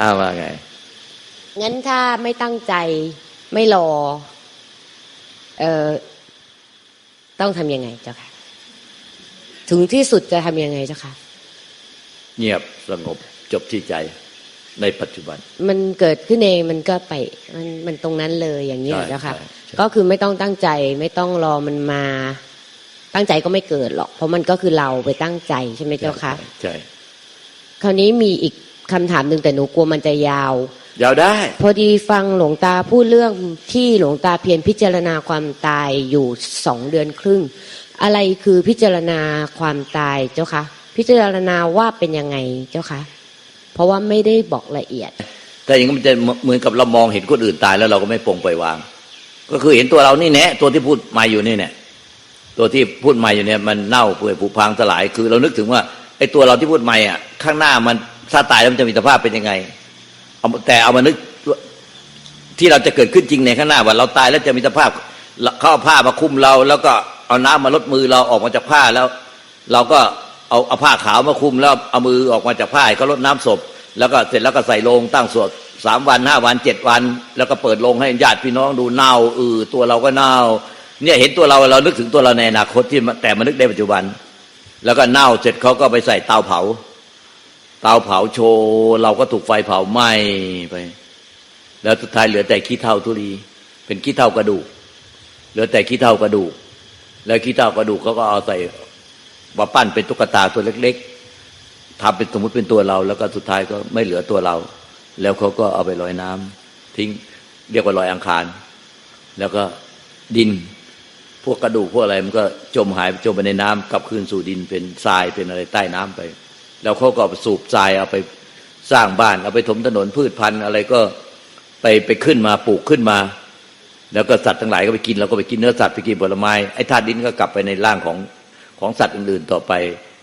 อ้าวว่าไง งั้นถ้าไม่ตั้งใจไม่รอ เอ่อ ต้องทำยังไงเจ้าค่ะ ถึงที่สุดจะทำยังไงเจ้าค่ะ เงียบสงบจบที่ใจในปัจจุบัน มันเกิดขึ้นเองมันก็ไป มันมันตรงนั้นเลยอย่างนี้ใช่เจ้าค่ะใช่ใช่ก็คือไม่ต้องตั้งใจไม่ต้องรอมันมา ตั้งใจก็ไม่เกิดหรอก เพราะมันก็คือเราไปตั้งใจใช่ไหมเจ้าค่ะ ใช่ คราวนี้มีอีก คำถามหนึ่งแต่หนูกลัวมันจะยาว ยาวได้ พอดีฟังหลวงตาพูดเรื่องที่หลวงตาเพียรพิจารณาความตายอยู่สองเดือนครึ่ง อะไรคือพิจารณาความตายเจ้าคะพิจารณาว่าเป็นยังไงเจ้าคะเพราะว่าไม่ได้บอกละเอียด แต่อย่างนั้นมันจะเหมือนกับเรามองเห็นคนอื่นตายแล้วเราก็ไม่ปลงปล่อยวาง ก็คือเห็นตัวเรานี่แน่ตัวที่พูดมาอยู่นี่เนี่ยตัวที่พูดมาอยู่เนี่ยมันเน่าเปื่อยผุพังสลาย คือเรานึกถึงว่าไอ้ตัวเราที่พูดมาอะข้างหน้ามัน ถ้าตายแล้วมันจะมีสภาพเป็นยังไงเอาแต่เอามานึกที่เราจะเกิดขึ้นจริงในข้างหน้าว่าเราตายแล้วจะมีสภาพเขาเอาผ้ามาคุมเรา แล้วก็เอาน้ำมาลดมือเราออกมาจากผ้าแล้ว เราก็เอาเอาผ้าขาวมาคุมแล้วเอามือออกมาจากผ้าให้เขาลดน้ำศพ แล้วก็เสร็จแล้วก็ใส่โลงตั้งสวดสามวันห้าวันเจ็ดวัน แล้วก็เปิดโลงให้ญาติพี่น้องดูเน่าเออตัวเราก็เน่าเนี่ยเห็นตัวเราเรานึกถึงตัวเราในอนาคตที่แต่มานึกในปัจจุบัน แล้วก็เน่าเสร็จเขาก็ไปใส่เตาเผา เตาเผาโชว์เราก็ถูกไฟเผาไหม้ไป แล้วสุดท้ายเหลือแต่ขี้เท่าทุลี เป็นขี้เท่ากระดูก เหลือแต่ขี้เท่ากระดูก แล้วขี้เท่ากระดูกเขาก็เอาใส่มาปั้นเป็นตุ๊กตาตัวเล็ก ๆทำเป็นสมมติเป็นตัวเรา แล้วก็สุดท้ายก็ไม่เหลือตัวเรา แล้วเขาก็เอาไปลอยน้ำทิ้งเรียกว่าลอยอังคาร แล้วก็ดินพวกกระดูกพวกอะไรมันก็จมหายจมไปในน้ำกลับคืนสู่ดินเป็นทรายเป็นอะไรใต้น้ำไป แล้วเขาก็สูบทรายเอาไปสร้างบ้าน เอาไปถมถนนพืชพันธุ์อะไรก็ไปไปขึ้นมาปลูกขึ้นมา แล้วก็สัตว์ทั้งหลายก็ไปกินเราก็ไปกินเนื้อสัตว์ไปกินผลไม้ไอ้ธาตุดินก็กลับไปในร่างของของสัตว์อื่นๆต่อไป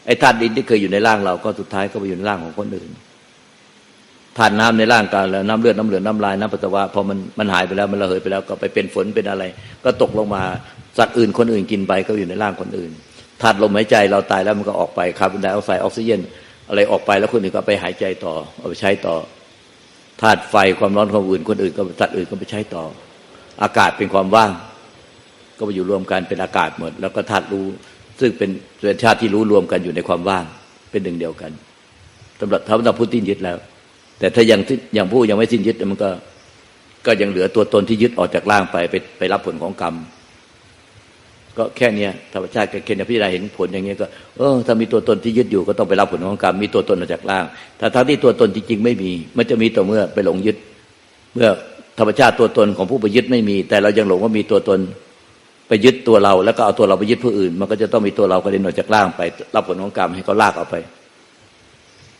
ไอ้ธาตุดินที่เคยอยู่ในร่างเราก็สุดท้ายก็ไปอยู่ในร่างของคนอื่นธาตุน้ำในร่างกายแล้วน้ำเลือดน้ำเหลืองน้ำลายน้ำปัสสาวะพอมันมันหายไปแล้วมันระเหยไปแล้วก็ไปเป็นฝนเป็นอะไร ก็ตกลงมาสัตว์อื่นคนอื่นกินไปก็อยู่ในร่างคนอื่นธาตุลมหายใจเราตายแล้วมันก็ออกไปคาร์บอนไดออกไซด์ออกซิเจน อะไรออกไปแล้วคนอื่นก็ไปหายใจต่อ เอาไปใช้ต่อธาตุไฟความร้อนของอื่นคนอื่นก็สัตว์อื่นก็ไปใช้ต่อ อากาศเป็นความว่าง ก็ไปอยู่รวมกันเป็นอากาศหมด แล้วก็ธาตุรู้ ซึ่งเป็นเป็นชาติที่รู้รวมกันอยู่ในความว่าง เป็นหนึ่งเดียวกันสำหรับถ้าเราพูดทิ้นยึดแล้ว แต่ถ้ายังยังผู้ยังไม่สิ้นยึดมันก็ ก็ยังเหลือตัวตนที่ยึดออกจากร่างไปไปไปรับผลของกรรม ก็แค่เนี้ยธรรมชาติก็แค่นี้พี่ได้เห็นผลอย่างเงี้ยก็เออถ้ามีตัวตนที่ยึดอยู่ก็ต้องไปรับผลของกรรมมีตัวตนออกจากร่างแต่ทั้งที่ตัวตนจริงๆไม่มี มันจะมีต่อเมื่อไปหลงยึด เมื่อธรรมชาติตัวตนของผู้ไปยึดไม่มี แต่เรายังหลงว่ามีตัวตนไปยึดตัวเรา แล้วก็เอาตัวเราไปยึดผู้อื่น มันก็จะต้องมีตัวเรากระเด็นออกจากร่างไป รับผลของกรรมให้เขาลากเอาไป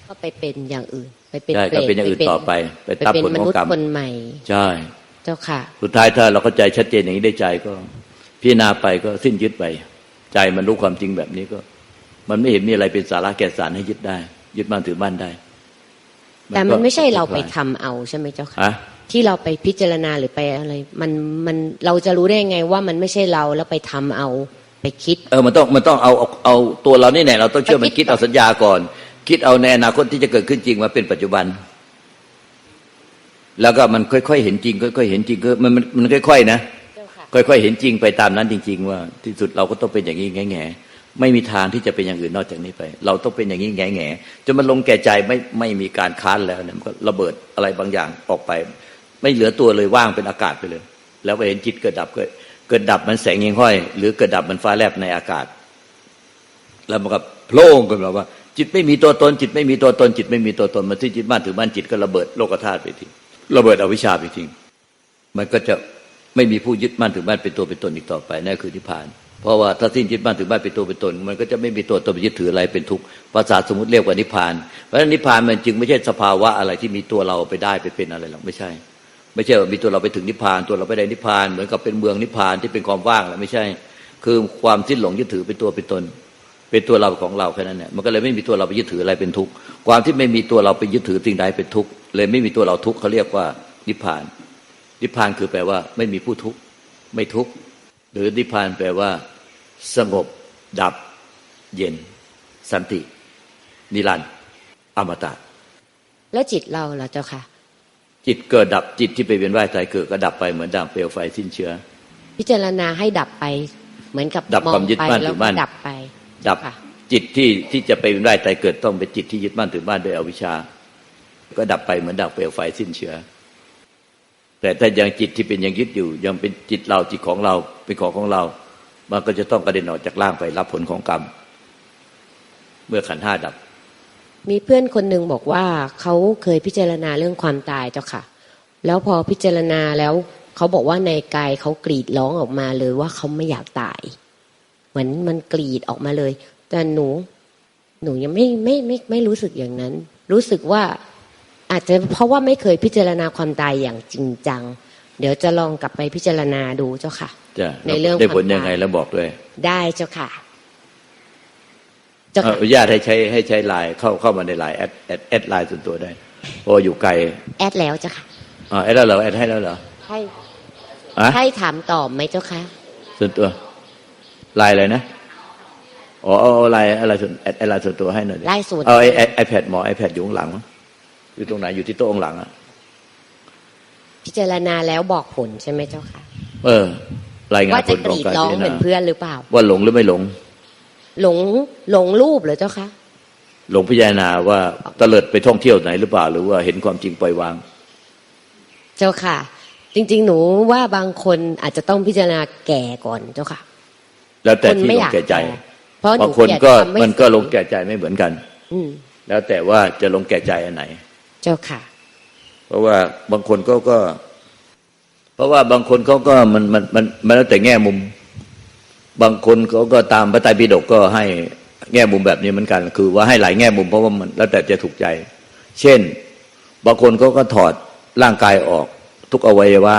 ก็ไปเป็นอย่างอื่น ไปเป็นใช่เปรก็ตเป็นอย่างอื่นต่อไป ไปไปรับเป็นผลมของนุษกรรย์มคนใหม่ ใช่ เจ้าค่ะ สุดท้ายถ้าเราเข้าใจชัดเจนอย่างนี้ได้ใจก็ พิจารณาไปก็สิ้นยึดไป ใจมันรู้ความจริงแบบนี้ก็ มันไม่เห็นมีอะไรเป็นสาระแก่สารให้ยึดได้ ยึดมั่นถือมั่นได้ แต่มันไม่ใช่เราไปก็ทำเอาใช่ไหมเจ้าค่ะอะที่เราไปพิจารณาหรือไปอะไร มันมันเราจะรู้ได้ยังไงว่ามันไม่ใช่เราแล้วไปทำเอาไปคิด เออมันต้องมันต้องเอาเอาเอาตัวเรานี่แน่เราต้องเชื่อไปมันคิคิดดเอาสัญญาก่อน คิดเอาในอนาคตที่จะเกิดขึ้นจริงมาเป็นปัจจุบัน แล้วก็มันค่อยๆเห็นจริง ค่อยๆเห็นจริงก็มันมันมันค่อย ๆ นะเจ้า ค่อยๆเห็นจริงไปตามนั้นจริง ๆ ว่าที่สุดเราก็ต้องเป็นอย่างนี้แง่แง่ๆไม่มีทางที่จะเป็นอย่างอื่นนอกจากนี้ไป เราต้องเป็นอย่างนี้แง่แง่ๆจนมันลงแก่ใจไม่ไม่มีการค้านแล้วเนี่ยมันก็ระเบิดอะไรบางอย่างออกไป ไม่เหลือตัวเลยว่างเป็นอากาศไปเลย แล้วไปเห็นจิตเกิดดับเกิดเกิดดับมันแสงยิงห้อย หรือเกิดดับมันฟ้าแลบในอากาศ แล้วมันก็โพล่งขึ้นมาว่า จิตไม่มีตัวตน จิตไม่มีตัวตน จิตไม่มีตัวตนมันที่จิตบ้านถือบ้านจิตก็ระเบิดโลกธาตุไปทิ้งระเบิดอวิชชาไปทิ้งมันก็จะ ไม่มีผู้ยึดมั่นถือมั่นเป็นตัวเป็นตนอีกต่อไปนั่นคือนิพพาน เพราะว่าถ้าสิ้นยึดมั่นถือมั่นเป็นตัวเป็นตน มันก็จะไม่มีตัวตนยึดถืออะไรเป็นทุกข์ภาษาสมมติเรียกว่านิพพานเพราะฉะนั้นนิพพานมันจึงไม่ใช่สภาวะอะไรที่มีตัวเราไปได้ไปเป็นอะไรหรอกไม่ใช่ ไม่ใช่ว่ามีตัวเราไปถึงนิพพาน ตัวเราไปได้นิพพานเหมือนกับเป็นเมืองนิพพานที่เป็นความว่างแหละไม่ใช่ คือความสิ้นหลงยึดถือเป็นตัวเป็นตน เป็นตัวเราของเราแค่นั้นเนี่ยมันก็เลยไม่มีตัวเราไปยึดถืออะไรเป็นทุกข์ความที่ไม่มีตัวเราไปยึดถือสิ่งใดเป็นทุกข์เลยไม่มีตัวเราทุกข์เขาเรียกว่านิพพาน นิพพานคือแปลว่า ไม่มีผู้ทุกข์ไม่ทุกข์หรือนิพพานแปลว่า สงบ ดับ เย็น สันติ นิรันดร์อมตะ แล้วจิตเราล่ะเจ้าค่ะ จิตเกิดดับจิตที่ไปเวียนว่ายตายเกิดก็ดับไปเหมือนดังเปลวไฟสิ้นเชื้อ พิจารณาให้ดับไปเหมือนกับดับมอควางมยึดไปมั่นแล้วถือมั่ก็นดับไป ดับค่ะจิตที่ที่จะไปเวียนว่ายตายเกิดต้องเป็นจิตที่ยึดมั่นถือมั่นด้วยอวิชชา ก็ดับไปเหมือนดังเปลวไฟสิ้นเชื้อ แต่ถ้ายังจิตที่เป็นยังยึดอยู่ ยังเป็นจิตเราจิตของเราเป็นของของเรา มันก็จะต้องกระเด็นออกจากร่างไปรับผลของกรรม เมื่อขันห้าดับ มีเพื่อนคนหนึ่งบอกว่าเขาเคยพิจารณาเรื่องความตายเจ้าค่ะ แล้วพอพิจารณาแล้วเขาบอกว่าในกายเขากรีดร้องออกมาเลยว่าเขาไม่อยากตาย เหมือนมันกรีดออกมาเลย แต่หนู หนูยังไม่ไม่ไม่ไม่รู้สึกอย่างนั้น รู้สึกว่า อาจจะเพราะว่าไม่เคยพิจารณาความตายอย่างจริงจัง เดี๋ยวจะลองกลับไปพิจารณาดูเจ้าค่ะจะในเรื่องได้ผลความตายยังไงแล้วบอกด้วย ได้เจ้าค่ะเจ้าเอ่อค่ะอนุญาตให้ใช้ให้ใช้ไลน์เข้าเข้ามาในไลน์แอดแอดแอดไลน์ส่วนตัวได้เพราะว่าอยู่ไกล แอดแล้วเจ้าค่ะอ่าแอดแล้วเหรอแอดให้แล้วเหรอให้อะให้ถามตอบไหมเจ้าค่ะส่วนตัวไลน์อะไรนะอ๋อเอาเอาไลน์อะไรส่วนแอดแอดไลน์ส่วนตัวให้หน่อยดิไล่ส่วนเอาไอไอแพดหมอไอแพดอยู่ข้างหลังมั้ง อยู่ตรงไหนอยู่ที่โต๊ะข้างหลังอะพิจารณาแล้วบอกผลใช่ไหมเจ้าค่ะ เออ รายงานว่าผจะลกของรีดการร้องพิจารเหมือนณาเพื่อนหรือเปล่า ว่าหลงหรือไม่หลง หลงหลงรูปเหรอเจ้าคะหลงพิจารณาว่าตะเลิดไปท่องเที่ยวไหนหรือเปล่า หรือว่าเห็นความจริงปล่อยวาง เจ้าค่ะ จริง ๆ หนูว่าบางคนอาจจะต้องพิจารณาแก่ก่อนเจ้าค่ะ แล้วแต่คนที่ไม่ลองยากแก่ใจแก่เพราะหนูบางคนเกลียดก็ความไม่มันก็สวยลงแก่ใจไม่เหมือนกัน อืมแล้วแต่ว่าจะลงแก่ใจอันไหน เจ้าค่ะ เพราะว่าบางคนก็ก็ เพราะว่าบางคนเขาก็มันมันมันมันแล้วแต่แง่มุม บางคนเขาก็ตามพระไตรปิฎกก็ให้แง่มุมแบบนี้เหมือนกัน คือว่าให้หลายแง่มุมเพราะว่ามันแล้วแต่จะถูกใจ เช่น บางคนเขาก็ถอดร่างกายออก ทุกอวัยวะ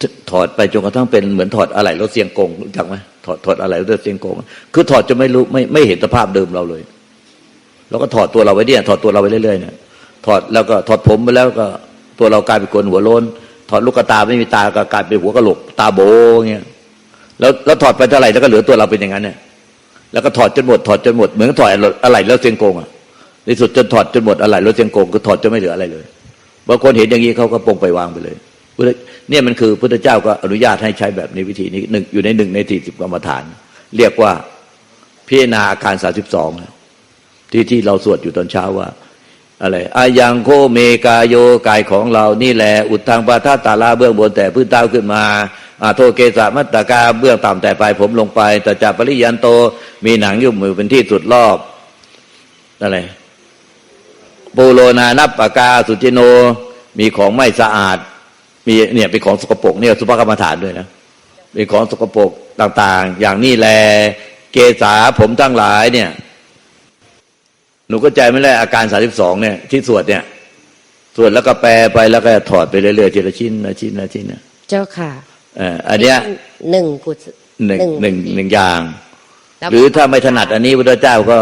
ถถอดไปจนกระทั่งเป็นเหมือนถอดอะไรรถเสียงกงรู้จักไหมถอดถอดอะไรรถเสียงกง คือถอดจะไม่รู้ไม่ไม่เห็นสภาพเดิมเราเลย แล้วก็ถอดตัวเราไว้เนี่ยถอดตัวเราไว้เรื่อยๆเนี่ย ถอดแล้วก็ถอดผมไปแล้วก็ตัวเรากลายเป็นคนหัวโล้นถอดลูกตาไม่มีตาก็กลายเป็นหัวกระโหลกตาโบเงี้ยแล้วแล้วถอดไปเท่าไหร่แล้วก็เหลือตัวเราเป็นอย่างนั้นเนี่ยแล้วก็ถอดจนหมดถอดจนหมดเหมือนถอดอะไรแล้วเสียงโกงอะในสุดจนถอดจนหมดอะไรแล้วเสียงโกงก็ถอดจนไม่เหลืออะไรเลยบางคนเห็นอย่างนี้เขาก็ปลงไปวางไปเลยเนี่ยมันคือพุทธเจ้าก็อนุญาตให้ใช้แบบนี้วิธีนี้หนึ่งอยู่ในหนึ่งในสี่สิบกรรมฐาน เรียกว่าพิจารณาอาการสาสิบสองที่ที่เราสวดอยู่ตอนเช้าว่า อะไรอายังโคเมกาโยกายของเรานี่แหละอุดทางปาทาตาลาเบื้องบนแต่พื้นเต้าขึ้นมาอาโทเกสามัตตกาเบื้องต่ำแต่ปลายผมลงไปแต่จาปริยันโตมีหนังยุ่มมือเป็นที่สุดรอบอะไรปูโลนานับปากาสุจิโนมีของไม่สะอาด มีเนี่ยเป็นของสกปรกเนี่ยสุภกรรมฐานด้วยนะเป็นของสกปรกต่าง ๆ อย่างนี้แล เกษาผมทั้งหลายเนี่ย หนูก็ใจไม่ได้อาการสาสิบสองเนี่ยที่สวดเนี่ยสวดแล้วก็แปลไปแล้วก็ถอดไปเรื่อยๆทีละชิ้นละชิ้นละชิ้นนะเจ้าค่ะเอออันเนี้ยหนึ่งกุศหนึ่งหนึ่งหนึ่งอย่างแล้วหรือถ้าไม่ถนัดอันนี้พระเจ้าก็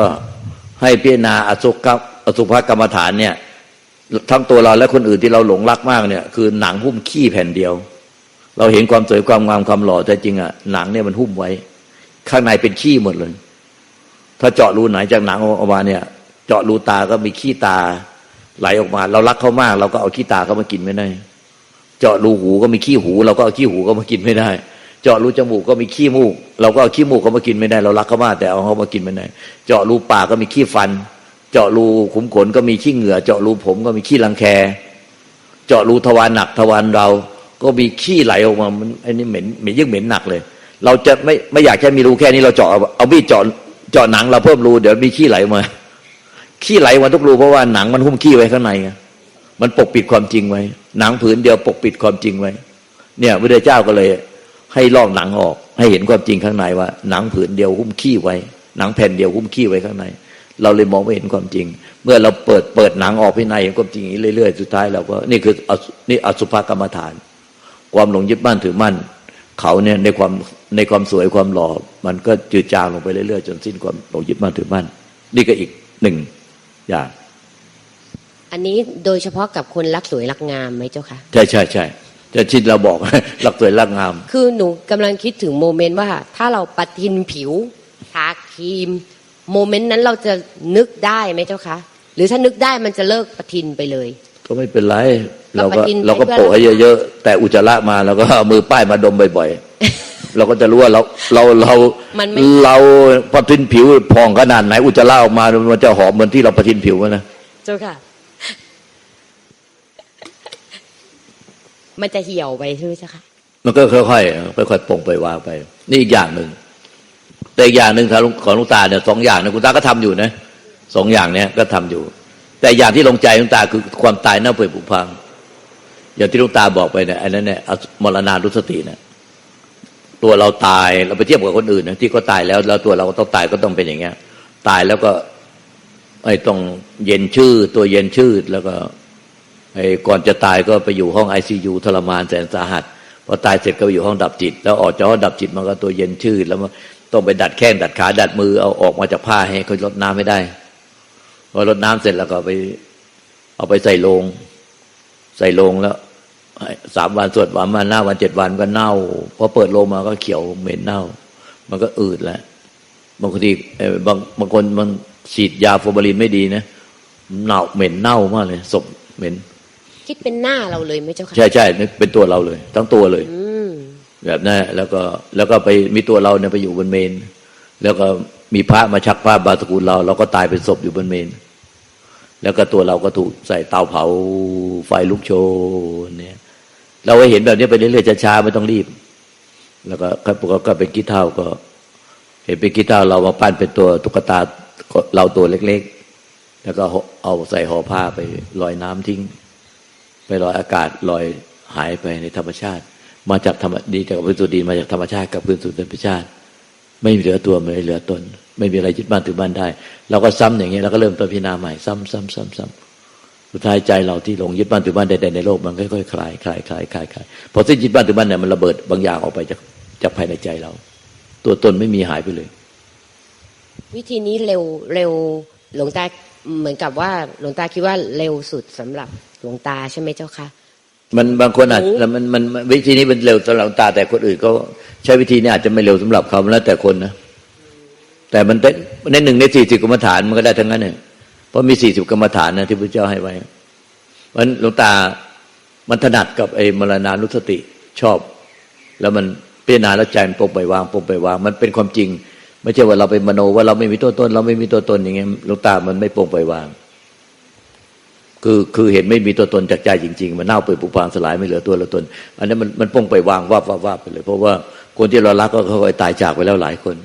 ให้พิจารณาอสุภอสุภกรรมฐานเนี่ย ทั้งตัวเราและคนอื่นที่เราหลงรักมากเนี่ย คือหนังหุ้มขี้แผ่นเดียว เราเห็นความสวยความงามความหล่อแต่จริงอะหนังเนี่ยมันหุ้มไว้ ข้างในเป็นขี้หมดเลย ถ้าเจาะรูไหนจากหนังออกมาเนี่ย เจาะรูตาก็มีขี้ตา ไหลออกมา เรารักเขามาก เราก็เอาขี้ตาเขามากินไม่ได้ เจาะรูหูก็มีขี้หู เราก็เอาขี้หูเขามากินไม่ได้ เจาะรูจมูกก็มีขี้มูก เราก็เอาขี้มูกเขามากินไม่ได้ เรารักเขามากแต่เอาเขามากินไม่ได้ เจาะรูปากก็มีขี้ฟัน เจาะรูขุมขนก็มีขี้เหงื่อ เจาะรูผมก็มีขี้รังแค เจาะรูทวารหนักทวารเรา ก็มีขี้ไหลออกมามันไอ้นี่เหม็นเหม็นยิ่งเหม็นหนักเลย เราจะไม่ไม่อยากแค่มีรูแค่นี้เราเจาะเอาเอามีดเจาะเจาะหนังเราเพิ่มรูเดี๋ยวมีขี้ไหลมา ขี้ไหลออกมาทุกรูเพราะว่าหนังมันหุ้มขี้ไว้ข้างในไงมันปกปิดความจริงไว้ หนังผืนเดียวปกปิดความจริงไว้ เนี่ยพระเจ้าก็เลย ให้ลอกหนังออก ให้เห็นความจริงข้างในว่า หนังผืนเดียวหุ้มขี้ไว้ หนังแผ่นเดียวหุ้มขี้ไว้ข้างใน เราเลยมองไม่เห็นความจริง เมื่อเราเปิดเปิดหนังออกภายในเห็นความจริงอย่างนี้เรื่อยๆสุดท้ายเราก็นี่คืออนี่อสุภกรรมฐาน ความหลงยึดมั่นถือมั่น เขาเนี่ยในความในความสวยความหล่อมันก็จืดจางลงไปเรื่อยๆจนสิ้นความหลงยึดมั่นถือมั่น นี่ก็อีกหนึ่ง ย่างอันนี้โดยเฉพาะกับคนรักสวยรักงามไหมเจ้าค่ะใช่ใช่ใช่จะชินเราบอกรักสวยรักงาม คือหนูกำลังคิดถึงโมเมนต์ว่า ถ้าเราปะทินผิวทาครีม โมเมนต์นั้นเราจะนึกได้ไหมเจ้าคะ หรือถ้านึกได้มันจะเลิกปฏิทินไปเลย ก็ไม่เป็นไรก็เราก็ปฏิทินเราก็ไปเพื่อโปะให้เยอะๆแต่อุจจาระมาเราก็เอามือป้ายมาดมบ่อยๆ เราก็จะรู้ว่าเราเราเรามันไม่เราปะทินผิวพองขนาดไหนอุจจาระออกมา มันจะหอมเหมือนที่เราปะทินผิวไหมนะเจ้าค่ะ มันจะเหี่ยวไปใช่ไหมเจ้าค่ะมันก็ค่อยๆค่อยๆปลงไปวางไป นี่อีกอย่างหนึ่งแต่อีกอย่างหนึ่งของของหลุงตาเนี่ยสองอย่างนะคุณตาก็ทำอยู่นะสองอย่างเนี้ยก็ทำอยู่ แต่อย่างที่ลงใจหลุงตาคือความตายเน่าเปื่อยผุพังอย่างที่หลุงตาบอกไปเนี่ยอันนั้นเนี่ยอมรณานุสติเนี่ย ตัวเราตายเราไปเทียบกับคนอื่นนะที่เขาตายแล้วแล้วตัวเราก็ต้องตายก็ต้องเป็นอย่างเงี้ย ตายแล้วก็ ไอ้ต้องเย็นชื่อ ตัวเย็นชื่อแล้วก็ ไอ้ก่อนจะตายก็ไปอยู่ห้องไอซียูทรมานแสนสาหัสพอตายเสร็จก็ไปอยู่ห้องดับจิต แล้วออกจากห้องดับจิตมันก็ตัวเย็นชืดแล้วมันต้องไปดัดแข้งดัดขาดัดมือเอาออกมาจากผ้าให้เขาลดน้ำไม่ได้พอลดน้ำเสร็จแล้วก็ไป เอาไปใส่โลง ใส่โลงแล้ว สามวันสวดวันมาหน้าวันเจ็ดวันก็เน่าพอเปิดโลงมาก็เขียวเหม็นเน่า มันก็อืดแล้วบางทีเอ่อบางบางคนมันฉีดยาฟอร์มาลินไม่ดีนะเน่าเหม็นเน่ามากเลยศพเหม็น คิดเป็นหน้าเราเลยไหมเจ้าค่ะใช่ใช่นึกเป็นตัวเราเลย ทั้งตัวเลยอืมแบบนั้นแล้วก็แล้วก็ไปมีตัวเราเนี่ยไปอยู่บนเมน แล้วก็มีพระมาชักผ้าบาตระกูลเรา เราก็ตายเป็นศพอยู่บนเมน แล้วก็ตัวเราก็ถูกใส่เตาเผาไฟลุกโชนเนี่ย เราก็เห็นแบบนี้ไปเรื่อยๆช้าๆไม่ต้องรีบ แล้วก็ก็ก็ก็เป็นกี้เท่าก็ เห็นเป็นกี้เท่าเรามาปั้นเป็นตัวตุ๊กตาเราตัวเล็ก ๆ แล้วก็เอาใส่ห่อผ้าไปลอยน้ำทิ้ง ไปลอยอากาศลอยหายไปในธรรมชาติ มาจากธรรมดีจากพื้นสู่ดินมาจากธรรมชาติกับพื้นสู่ธรรมชาติ ไม่มีเหลือตัวไม่เหลือตน ไม่มีอะไรยึดบ้านถือบ้านได้ เราก็ซ้ำอย่างเงี้ยเราก็เริ่มต้นพิจารณาใหม่ ซ้ำซ้ำซ้ำซ้ำ สุดท้ายใจเราที่หลงยึดบ้านถือบ้านใดๆในโลกมันค่อยๆคลายคลายคลายคลายคลายพอสิ้นยึดบ้านถือบ้านเนี่ยมันระเบิดบางอย่างออกไปจากจากภายในใจเรา ตัวตนไม่มีหายไปเลย วิธีนี้เร็วเร็วหลวงตาเหมือนกับว่าหลวงตาคิดว่าเร็วสุดสำหรับหลวงตาใช่ไหมเจ้าค่ะมันบางคนอาจโอ้แล้วมันมันมันวิธีนี้มันเร็วสำหรับหลวงตา แต่คนอื่นก็ใช้วิธีนี้อาจจะไม่เร็วสำหรับเขาแล้วแต่คนนะแต่มันได้ในหนึ่งในสี่สิบกรรมฐานมันก็ได้ทั้งนั้นเนี่ย เพราะมีสี่สิบกรรมฐานนะที่พระเจ้าให้ไว้เพราะฉะนั้นหลวงตามันถนัดกับไอ้มรณานุสติชอบ แล้วมันพิจารณาแล้วใจมันปลงไปวางปลงไปวาง มันเป็นความจริง ไม่ใช่ว่าเราไปมโนว่าเราไม่มีตัวตนเราไม่มีตัวตนอย่างเงี้ยหลวงตามันไม่ปลงไปวาง คือคือเห็นไม่มีตัวตนจากใจจริง ๆ มันเน่าเปื่อยผุพังสลายไม่เหลือตัวละตน อันนั้นมันมันปงไปวางว่าบว่าบว่าบไปเลย เพราะว่าคนที่เรารักก็ค่อยตายจากไปแล้วหลายคน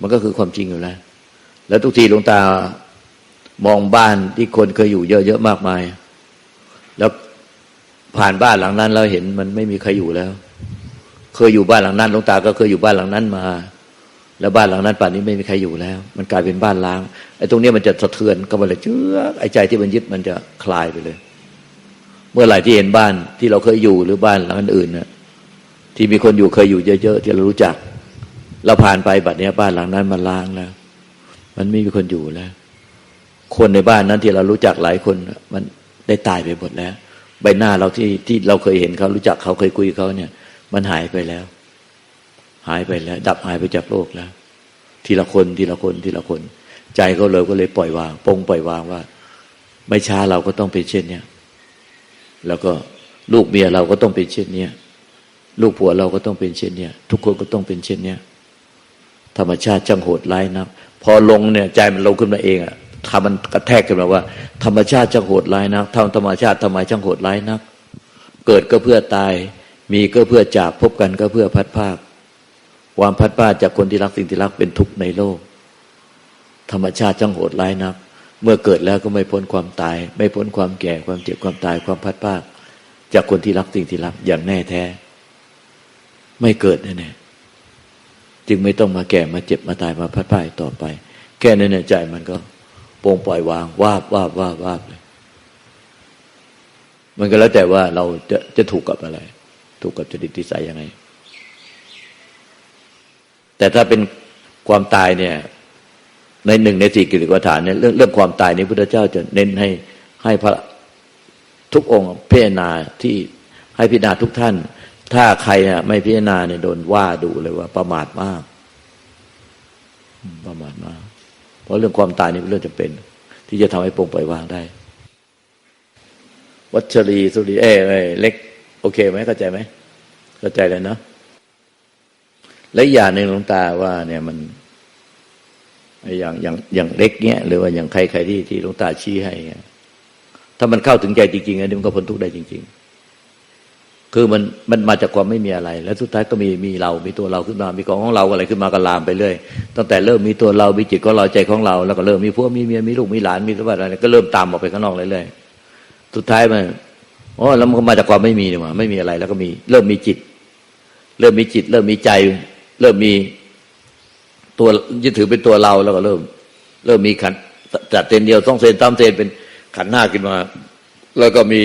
มันก็คือความจริงอยู่แล้วแล้วทุกทีหลวงตา มองบ้านที่คนเคยอยู่เยอะๆมากมาย แล้วผ่านบ้านหลังนั้นเราเห็นมันไม่มีใครอยู่แล้ว เคยอยู่บ้านหลังนั้นหลวงตาก็เคยอยู่บ้านหลังนั้นมา แล้วบ้านหลังนั้นป่านนี้ไม่มีใครอยู่แล้ว มันกลายเป็นบ้านล้างไอ้ตรงนี้มันจะสะเทือนก็มันเลยเจือไอ้ใจที่มันยึดมันจะคลายไปเลย เมื่อไหร่ที่เห็นบ้านที่เราเคยอยู่หรือบ้านหลังอื่นๆนะที่มีคนอยู่เคยอยู่เยอะๆที่เรารู้จัก เราผ่านไปบัดเนี้ยบ้านหลังนั้นมันล้างแล้วมันไม่มีคนอยู่แล้ว คนในบ้านนั้นที่เรารู้จักหลายคน มันได้ตายไปหมดแล้ว ใบหน้าเราที่ที่เราเคยเห็นเขารู้จักเขาเคยคุยเขาเนี่ย มันหายไปแล้ว หายไปแล้ว ดับหายไปจากโลกแล้ว ทีละคนทีละคนทีละคน ใจเขาเลยก็เลยปล่อยวางปงปล่อยวางว่า ไม่ช้าเราก็ต้องเป็นเช่นเนี้ยแล้วก็ลูกเมียเราก็ต้องเป็นเช่นเนี้ยลูกผัวเราก็ต้องเป็นเช่นเนี้ยทุกคนก็ต้องเป็นเช่นเนี้ยธรรมชาติจังโหดร้ายนักพอลงเนี่ยใจมันลงขึ้นมาเองอะ ทำมันกระแทกขึ้นมาว่า ธรรมชาติจังโหดร้ายนักทำธรรมชาติทำไมจังโหดร้ายนัก เกิดก็เพื่อตาย มีก็เพื่อจากพบกันก็เพื่อพัดภาคความพัดพาดจากคนที่รักสิ่งที่รักเป็นทุกข์ในโลก ธรรมชาติจังโหดร้ายนัก เมื่อเกิดแล้วก็ไม่พ้นความตาย ไม่พ้นความแก่ความเจ็บความตายความพัดพาดจากคนที่รักสิ่งที่รักอย่างแน่แท้ ไม่เกิดแน่ๆจึงไม่ต้องมาแก่มาเจ็บมาตายมาพัดพาดต่อไป แค่นั้นใจมันก็ ปร่งปล่อยวางวาบวาบวาบวาบเลยมันก็แล้วแต่ว่าเราจะจะถูกกับอะไร ถูกกับจริตนิสัยยังไง แต่ถ้าเป็นความตายเนี่ย ในหนึ่งในสี่กิริกฐานเนี่ยเรื่องเรื่องความตายนี้พุทธเจ้าจะเน้นให้ให้พระทุกองค์พิจารณาที่ให้พิจารณาทุกท่าน ถ้าใครเนี่ยไม่พิจารณาเนี่ยโดนว่าดูเลยว่าประมาทมาก ประมาทมาก เพราะเรื่องความตายนี่เป็นเรื่องจะเป็น ที่จะทำให้ปรงปล่อยวางได้ วัชรีสุรีเอ้ยเล็ก โอเคไหมเข้าใจไหมเข้าใจเลยเนาะและอย่างหนึ่งหลวงตาว่า เนี่ยมันอย่างอย่างอย่างเล็กเนี้ยหรือว่าอย่างใครใครที่ที่หลวงตาชี้ให้ถ้ามันเข้าถึงใจจริงๆอันนี้มันก็พ้นทุกข์ได้จริง ๆ คือมันมันมาจากความไม่มีอะไร แล้วสุดท้ายก็มีมีเรา มีตัวเราขึ้นมา มีของของเราอะไรขึ้นมาก็ลามไปเรื่อย ตั้งแต่เริ่มมีตัวเรา มีจิตของเราใจของเรา แล้วก็เริ่มมีพวกมีเมีย มีลูก มีหลาน มีสมบัติอะไร ก็เริ่มตามออกไปข้างนอกเรื่อยๆ สุดท้ายมันอ๋อแล้วมันก็มาจากความไม่มีนี่หว่าไม่มีอะไร แล้วก็มี เริ่มมีจิต เริ่มมีจิต เริ่มมีใจ เริ่มมีตัวยึดถือเป็นตัวเรา แล้วก็เริ่ม เริ่มมีขันจัดเซนเดียวต้องเซนตามเซนเป็นขันหน้าขึ้นมา แล้วก็มี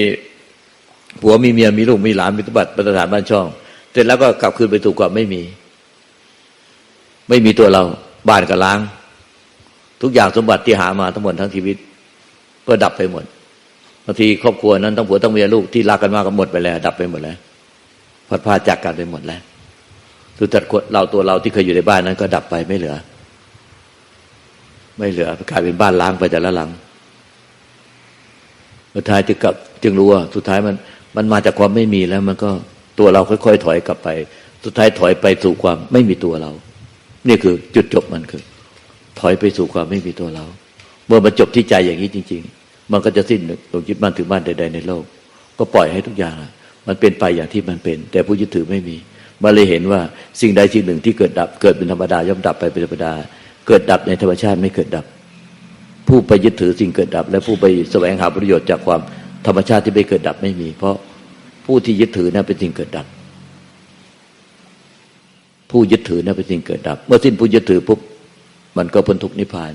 ผัวมีเมียมีลูกมีหลานมีสมบัติประธานบ้านช่อง เสร็จแล้วก็กลับคืนไปถูกควาไม่มี ไม่มีตัวเราบ้านก็ล้าง ทุกอย่างสมบัติที่หามาทั้งหมดทั้งชีวิต ก็ดับไปหมดบางทีครอบครัวนั้นทั้งผัวทั้งเมียลูกที่รักกันมากก็หมดไปแล้ว ดับไปหมดแล้วพัดพาจากกันไปหมดแล้วสุดท้ายเราตัวเราที่เคยอยู่ในบ้านนั้น ก็ดับไปไม่เหลือ ไม่เหลือกลายเป็นบ้านล้างไปแต่ละหลังสุดท้ายจึงกับจึงรู้ว่าสุดท้ายมัน มันมาจากความไม่มีแล้ว มันก็ตัวเราค่อยๆถอยกลับไป สุดท้ายถอยไปสู่ความไม่มีตัวเรา นี่คือจุดจบมันคือ ถอยไปสู่ความไม่มีตัวเรา เมื่อมันจบที่ใจอย่างนี้จริง ๆ มันก็จะสิ้นลงยึดมั่นถือมั่นใด ๆ ในโลก ก็ปล่อยให้ทุกอย่าง มันเป็นไปอย่างที่มันเป็น แต่ผู้ยึดถือไม่มีมาเลยเห็นว่าสิ่งใดสิ่งหนึ่งที่เกิดดับ เกิดเป็นธรรมดาย่อมดับไปเป็นธรรมดา เกิดดับในธรรมชาติไม่เกิดดับ ผู้ไปยึดถือสิ่งเกิดดับ และผู้ไปแสวงหาประโยชน์จากความ ธรรมชาติที่ไม่เกิดดับไม่มี เพราะผู้ที่ยึดถือนั้นเป็นสิ่งเกิดดับ ผู้ยึดถือนั้นเป็นสิ่งเกิดดับ เมื่อสิ้นผู้ยึดถือปุ๊บมันก็พ้นทุกนิพพาน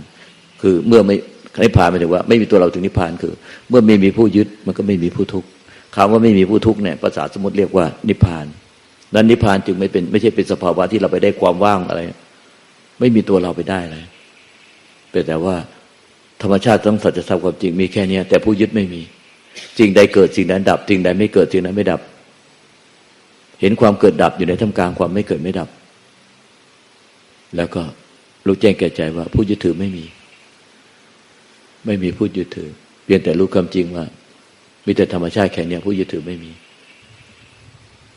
คือเมื่อไม่นิพพานหมายถึงว่า ไม่มีตัวเราถึงนิพพานคือ เมื่อไม่มีผู้ยึดมันก็ไม่มีผู้ทุกข์คำว่าไม่มีผู้ทุกข์เนี่ยภาษาสมมติเรียกว่านิพพานนั้นนิพพานจึงไม่เป็นไม่ใช่เป็นสภาวะที่เราไปได้ความว่างอะไร ไม่มีตัวเราไปได้เลยเป็นแต่ว่าธรรมชาติต้องสัจธรรมความจริงมีแค่นี้แต่ผู้ยึดไม่มี สิ่งใดเกิดสิ่งนั้นดับสิ่งใดไม่เกิดสิ่งนั้นไม่ดับ เห็นความเกิดดับอยู่ในท่ามกลางความไม่เกิดไม่ดับ แล้วก็รู้แจ้งแก่ใจว่าผู้ยึดถือไม่มี ไม่มีผู้ยึดถือ เพียงแต่รู้ความจริงว่ามีแต่ธรรมชาติแค่นี้ผู้ยึดถือไม่มี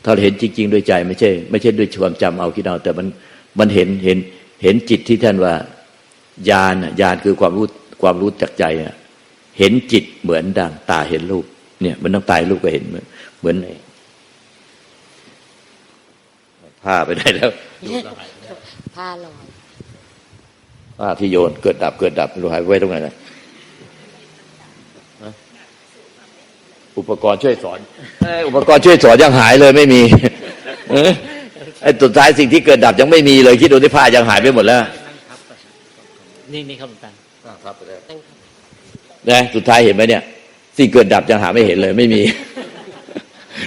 ถ้าเราเห็นจริง ๆ ด้วยใจ ไม่ใช่ ไม่ใช่ด้วยความจำเอาคิดเอาแต่มันมันเห็นเห็นเห็นจิตที่ท่านว่าญาณญาณคือความรู้ความรู้จากใจอะ เห็นจิตเหมือนดังตาเห็นรูปเนี่ยมันต้องตายรูปก็เห็นเหมือนเหมือนในผ้าไปได้แล้วผ้าลอยผ้าที่โยนเกิดดับเกิดดับไม่รู้หายไว้ตรงไหนนะฮะอุปกรณ์ช่วยสอนเอ้ยอุปกรณ์ช่วยสอนยังหายเลยไม่มีเออไอ้สุดท้ายสิ่งที่เกิดดับยังไม่มีเลยคิดดูที่ผ้ายังหายไปหมดแล้วนี่นี่ครับหลวงตาครับ นะสุดท้ายเห็นไหมเนี่ยสิ่งเกิดดับยังหาไม่เห็นเลยไม่มี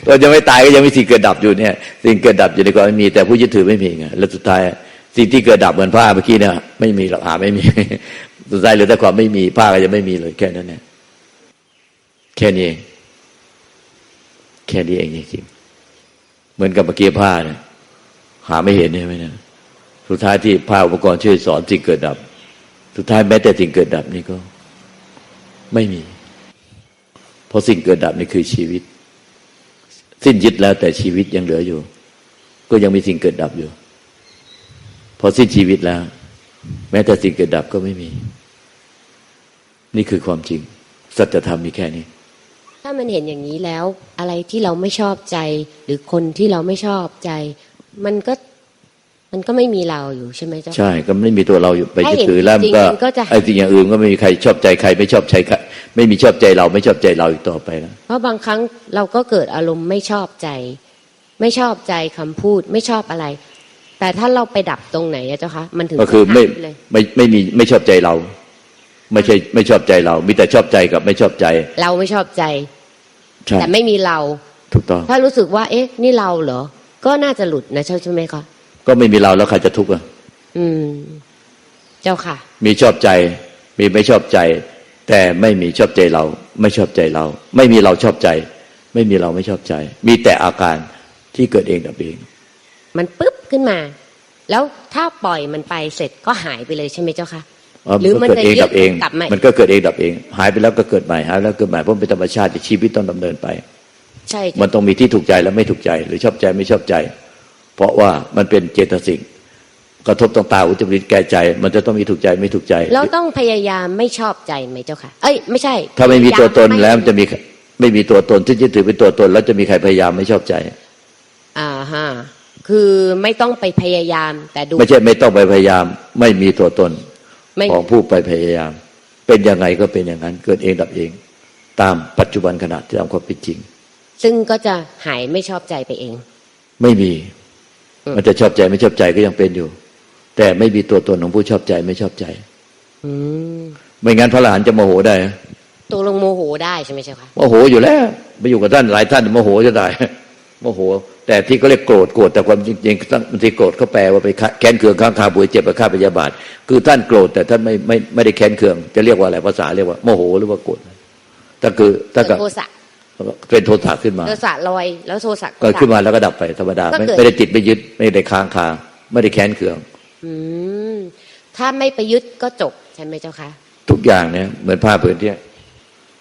ตอนยังไม่ตายก็ยังมีสิ่งเกิดดับอยู่เนี่ยสิ่งเกิดดับอยู่ในความไม่มี แต่ผู้ยึดถือไม่มีไงแล้วสุดท้าย สิ่งที่เกิดดับเหมือนผ้าเมื่อกี้เนี่ยไม่มีหรอกหาไม่มี สุดท้ายเหลือแต่ความไม่มีผ้าก็ยังไม่มีเลยแค่นั้นเนี่ยแค่นี้เองแค่นี้เองจริงๆเหมือนกับเมื่อกี้ผ้าเนี่ยหาไม่เห็นใช่ไหมเนี่ยสุดท้ายที่ผ้าอุปกรณ์ช่วยสอนสิ่งเกิดดับ สุดท้ายแม้แต่สิ่งเกิดดับนี่ก็ ไม่มี เพราะสิ่งเกิดดับนี่คือชีวิต สิ้นยึดแล้วแต่ชีวิตยังเหลืออยู่ ก็ยังมีสิ่งเกิดดับอยู่ พอสิ้นชีวิตแล้ว แม้แต่สิ่งเกิดดับก็ไม่มี นี่คือความจริง สัจธรรมมีแค่นี้ ถ้ามันเห็นอย่างนี้แล้ว อะไรที่เราไม่ชอบใจ หรือคนที่เราไม่ชอบใจ มันก็ มันก็ไม่มีเราอยู่ใช่ไหมเจ้าใช่ ก็ไม่มีตัวเราอยู่ไปถ้ายึดเห็นถือแล้วจริงๆก็มันก็จะไอ้สิ่งอย่างอื่นก็ไม่มีใครชอบใจใครไม่ชอบใจใครไม่มีชอบใจเราไม่ชอบใจเราอีกต่อไปแล้วเพราะบางครั้งเราก็เกิดอารมณ์ไม่ชอบใจ ไม่ชอบใจคำพูดไม่ชอบอะไร แต่ถ้าเราไปดับตรงไหนอะเจ้าคะมันถึงก็คือไม่จะหายปเลยไม่ไม่มีไม่ชอบใจเรา ไม่ใช่ไม่ชอบใจเรา มีแต่ชอบใจกับไม่ชอบใจ เราไม่ชอบใจใช่แต่ไม่มีเรา ถูกต้อง ถ้ารู้สึกว่า เอ๊ะ นี่เราเหรอก็น่าจะหลุดนะใช่ไหมคะ ก็ไม่มีเราแล้วใครจะทุกข์อะอืม เจ้าค่ะ มีชอบใจ มีไม่ชอบใจ แต่ไม่มีชอบใจเรา ไม่ชอบใจเรา ไม่มีเราชอบใจ ไม่มีเราไม่ชอบใจ มีแต่อาการที่เกิดเองดับเอง มันปุ๊บขึ้นมา แล้วถ้าปล่อยมันไปเสร็จก็หายไปเลยใช่ไหมเจ้าค่ะอ๋อหรือมันเกิดจะเองเยดัอะบเองกลับมามันก็เกิดเองดับเอง หายไปแล้วก็เกิดใหม่หายไปแล้วเกิดใหม่เพราะมันเป็นธรรมชาติที่ชีวิตต้องดำเนินไป ใช่ มันต้องมีที่ถูกใจและไม่ถูกใจ หรือชอบใจไม่ชอบใจ เพราะว่ามันเป็นเจตสิกกระทบต่างตาอุจจาริตแก่ใจ มันจะต้องมีถูกใจไม่ถูกใจ เราต้องพยายามไม่ชอบใจไหมเจ้าค่ะ เอ้ยไม่ใช่ ถ้าไม่มีตัวตนพยายาแล้วมันจะมีไม่มีตัวตนที่ยึดถือเป็นตัวตน แล้วจะมีใครพยายามไม่ชอบใจ อ่าฮะคือไม่ต้องไปพยายาม แต่ดู ไม่ใช่ไม่ต้องไปพยายาม ไม่มีตัวตนไม่ของผู้ไปพยายาม เป็นยังไงก็เป็นอย่างนั้น เกิดเองดับเอง ตามปัจจุบันขณะที่ตามความเป็นจริง ซึ่งก็จะหายไม่ชอบใจไปเอง ไม่มีอื มมันจะชอบใจไม่ชอบใจก็ยังเป็นอยู่ แต่ไม่มีตัวตนของผู้ชอบใจไม่ชอบใจ อืมไม่งั้นพระอรหันต์จะโมโหได้นะตัวลงโมโหได้ใช่ไหมเจ้าค่ะโมโหอยู่แล้วไปอยู่กับท่านหลายท่านโมโหจะได้โมโห แต่ที่ก็เรียกโกรธโกรธแต่ความจริงๆบางทีโกรธเขาแปลว่าไปแค้นเคืองข้างคาบุยเจ็บไปฆ่าพยาบาท คือท่านโกรธแต่ท่านไม่ไม่ไม่ได้แค้นเคือง จะเรียกว่าอะไรภาษาเรียกว่าโมโหหรือว่าโกรธถ้าคือถ้าเกิกับดโทสะ เป็นโทสะขึ้นมา โทสะลอย แล้วโทสะก็ดับขึ้นมาแล้วก็ดับไปธรรมดาก็ไม่เกิดไม่ได้ติดไม่ยึดไม่ได้ค้างคาไม่ได้แค้นเคือง อืมถ้าไม่ไปยึดก็จบใช่ไหมเจ้าค่ะทุกอย่างเนี่ยเหมือนผ้าผืนเนี้ย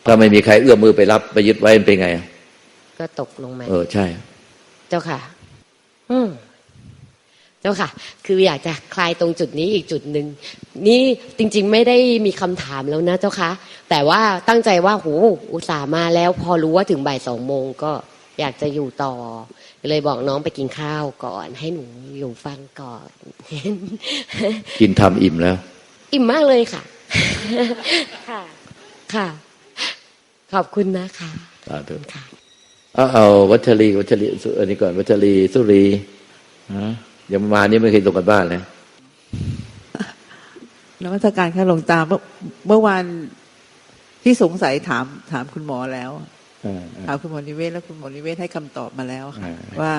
ถ้าไม่มีใครเอื้อมมือไปรับไปยึดไว้มันเป็นไง ก็ตกลงมาเออใช่ เจ้าค่ะ อืม เจ้าค่ะ คืออยากจะคลายตรงจุดนี้อีกจุดหนึ่งนี่จริงๆไม่ได้มีคำถามแล้วนะเจ้าค่ะ แต่ว่าตั้งใจว่าโหอุตส่าห์มาแล้ว พอรู้ว่าถึงบ่ายสองโมงก็อยากจะอยู่ต่อ เลยบอกน้องไปกินข้าวก่อน ให้หนูอยู่ฟังก่อน กินทำอิ่มแล้ว อิ่มมากเลยค่ะ ค่ะค่ะ ขอบคุณนะคะสาธุค่ะเอาเอาวัชรีวัชรีสุอันนี้ก่อนวัชรีสุรีฮะ ยังมานี่ไม่เคยส่งกันบ้านเลยนมัสการค่ะหลวงตาเมื่อเมื่อวานที่สงสัยถามถามคุณหมอแล้วอ่าถามคุณหมอนิเวศแล้วคุณหมอนิเวศให้คำตอบมาแล้วค่ะอ่าว่า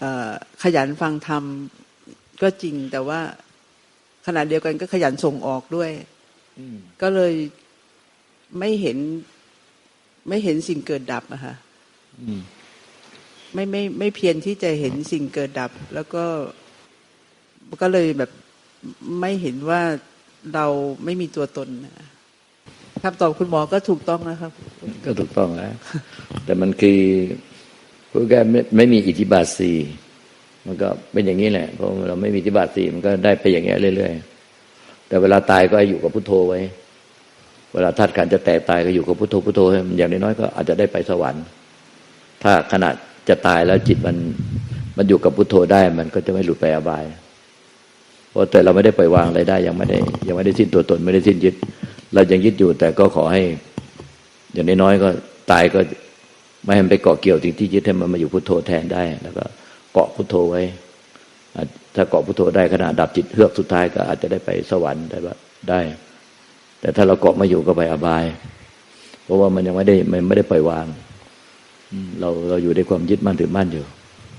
เอ่อขยันฟังธรรมก็จริง แต่ว่าขณะเดียวกันก็ขยันส่งออกด้วยอืมก็เลยไม่เห็น ไม่เห็นสิ่งเกิดดับอะค่ะอืม ไม่ไม่ไม่เพียรที่จะเห็นสิ่งเกิดดับ แล้วก็ก็เลยแบบไม่เห็นว่าเราไม่มีตัวตนนะคำตอบคุณหมอก็ถูกต้องนะครับ ก็ถูกต้องแล้ว แต่มันคือพวกแกไม่ไม่มีอิทธิบาทสี่มันก็เป็นอย่างนี้แหละเพราะเราไม่มีอิทธิบาทสี่มันก็ได้ไปอย่างเงี้ยเรื่อยๆแต่เวลาตายก็ให้อยู่กับพุทโธไว้ เวลาธาตุขันธ์จะแตกตายก็อยู่กับพุทโธพุทโธให้มันอย่างน้อยๆก็อาจจะได้ไปสวรรค์ ถ้าขณะ จะตายแล้วจิตมันมันอยู่กับพุทโธได้ มันก็จะไม่หลุดไปอบาย เพราะแต่เราไม่ได้ปล่อยวางอะไรได้ ยังไม่ได้ยังไม่ได้สิ้นตัวตนไม่ได้สิ้นยึด เรายังยึดอยู่แต่ก็ขอให้ อย่างน้อยๆก็ตายก็ไม่ให้มันไปเกาะเกี่ยวสิ่งที่ยึดให้มันมาอยู่พุทโธแทนได้ แล้วก็เกาะพุทโธไว้ ถ้าเกาะพุทโธได้ขณะดับจิตเฮือกสุดท้ายก็อาจจะได้ไปสวรรค์ได้ว่าได้ แต่ถ้าเราเกาะมาอยู่ก็ไปอบาย เพราะว่ามันยังไม่ได้มันไม่ได้ปล่อยวาง เราเราอยู่ในความยึดมั่นถือมั่นอยู่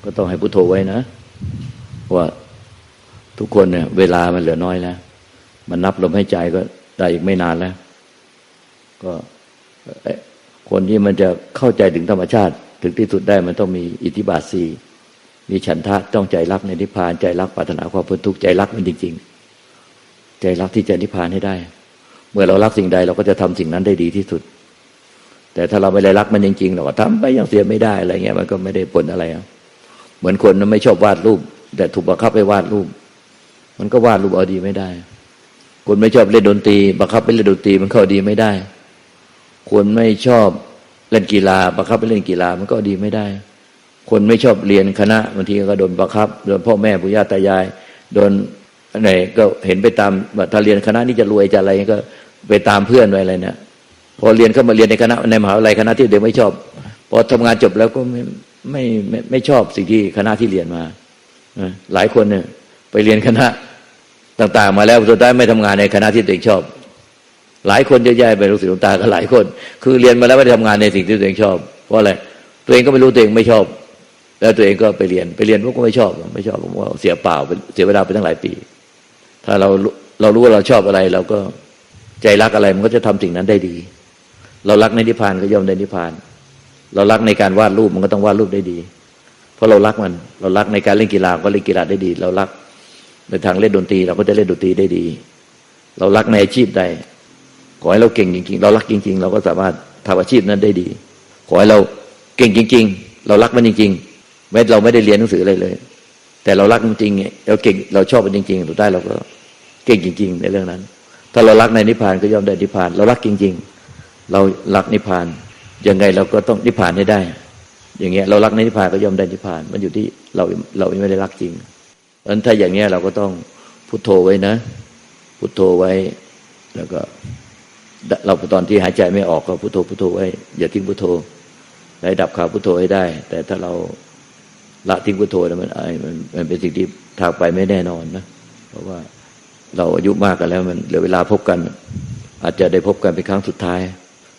ก็ต้องให้พุทโธไว้นะว่าทุกคนเนี่ย เวลามันเหลือน้อยแล้ว มันนับลมให้ใจก็ได้อีกไม่นานแล้ว ก็คนที่มันจะเข้าใจถึงธรรมชาติ ถึงที่สุดได้มันต้องมีอิทธิบาทสี่มีฉันทะต้องใจรักในนิพพานใจรักปรารถนาความพ้นทุกข์ใจรักมันจริง ๆ ใจรักที่จะนิพพานให้ได้ เมื่อเรารักสิ่งใดเราก็จะทำสิ่งนั้นได้ดีที่สุด แต่ถ้าเราไม่ได้รักมันจริงๆเราก็ทำไปอย่างเสียไม่ได้อะไรเงี้ยมันก็ไม่ได้ผลอะไรเหมือนคนไม่ชอบวาดรูป แต่ถูกบังคับไปวาดรูป มันก็วาดรูปเอาดีไม่ได้ คนไม่ชอบเล่นดนตรีบังคับไปเล่นดนตรีมันเข้าดีไม่ได้ คนไม่ชอบเล่นกีฬาบังคับไปเล่นกีฬามันก็ดีไม่ได้ คนไม่ชอบเรียนคณะบางทีก็โดนบังคับโดนพ่อแม่ปู่ย่าตายายโดนไหนก็เห็นไปตามว่าถ้าเรียนคณะนี้จะรวยจะอะไรก็ไปตามเพื่อนไปอะไรเนี่ย พอเรียนเข้ามาเรียนในคณะในมหาวิทยาลัยคณะที่เด็กไม่ชอบ พอทำงานจบแล้วก็ไม่ไม่ไม่ไม่ชอบสิ่งที่คณะที่เรียนมาหลายคนเนี่ยไปเรียนคณะต่างๆ มาแล้วสุดท้ายไม่ทำงานในคณะที่ตัวเองชอบ หลายคนเยอะแยะไปรู้สึกหลวงตาก็หลายคน คือเรียนมาแล้วไม่ได้ทำงานในสิ่งที่ตัวเองชอบ เพราะอะไรตัวเองก็ไม่รู้ตัวเองไม่ชอบ แล้วตัวเองก็ไปเรียนไปเรียนพวกก็ไม่ชอบ ไม่ชอบผมว่าเสียเปล่าเสียเวลาไปตั้งหลายปี ถ้าเราเรารู้ว่าเราชอบอะไร เราก็ใจรักอะไรมันก็จะทำสิ่งนั้นได้ดี เรารักในนิพพานก็ย่อมได้นิพพาน เรารักในการวาดรูปมันก็ต้องวาดรูปได้ดี เพราะเรารักมัน เรารักในการเล่นกีฬาก็เล่นกีฬาได้ดี เรารักในทางเล่นดนตรี เราก็จะเล่นดนตรีได้ดี เรารักในอาชีพใด ขอให้เราเก่งจริง ๆ เรารักจริง ๆ เราก็สามารถทำอาชีพนั้นได้ดี ขอให้เราเก่งจริง ๆ เรารักมันจริงๆแม้เราไม่ได้เรียนหนังสืออะไรเลย แต่เรารักมันจริงไงเราเก่งเราชอบมันจริงๆสุดท้ายเราก็เก่งจริง ๆ ในเรื่องนั้น ถ้าเรารักในนิพพานก็ย่อมได้นิพพาน เรารักจริง ๆ เรารักนิพพานยังไงเราก็ต้องนิพพานให้ได้ อย่างเงี้ย เรารักในนิพพานก็ย่อมได้นิพพาน มันอยู่ที่เราเราไม่ได้รักจริงเพราะฉะนั้นถ้าอย่างเงี้ยเราก็ต้องพุทโธไว้นะ พุทโธไว้ แล้วก็ เราตอนที่หายใจไม่ออกก็พุทโธพุทโธไว้ อย่าทิ้งพุทโธได้ดับขาพุทโธให้ได้ แต่ถ้าเราละทิ้งพุทโธแล้วมันไอ้มันมันเป็นสิ่งที่ทางไปไม่แน่นอนนะเพราะว่าเราอายุมากกันแล้วมันเหลือเวลาพบกัน อาจจะได้พบกันเป็นครั้งสุดท้าย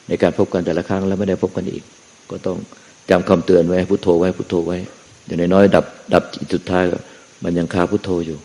ในการพบกันแต่ละครั้งแล้วไม่ได้พบกันอีก ก็ต้องจำคำเตือนไว้พุทโธไว้พุทโธไว้ อย่างน้อยๆดับ ดับจิตสุดท้ายก็มันยังคาพุทโธอยู่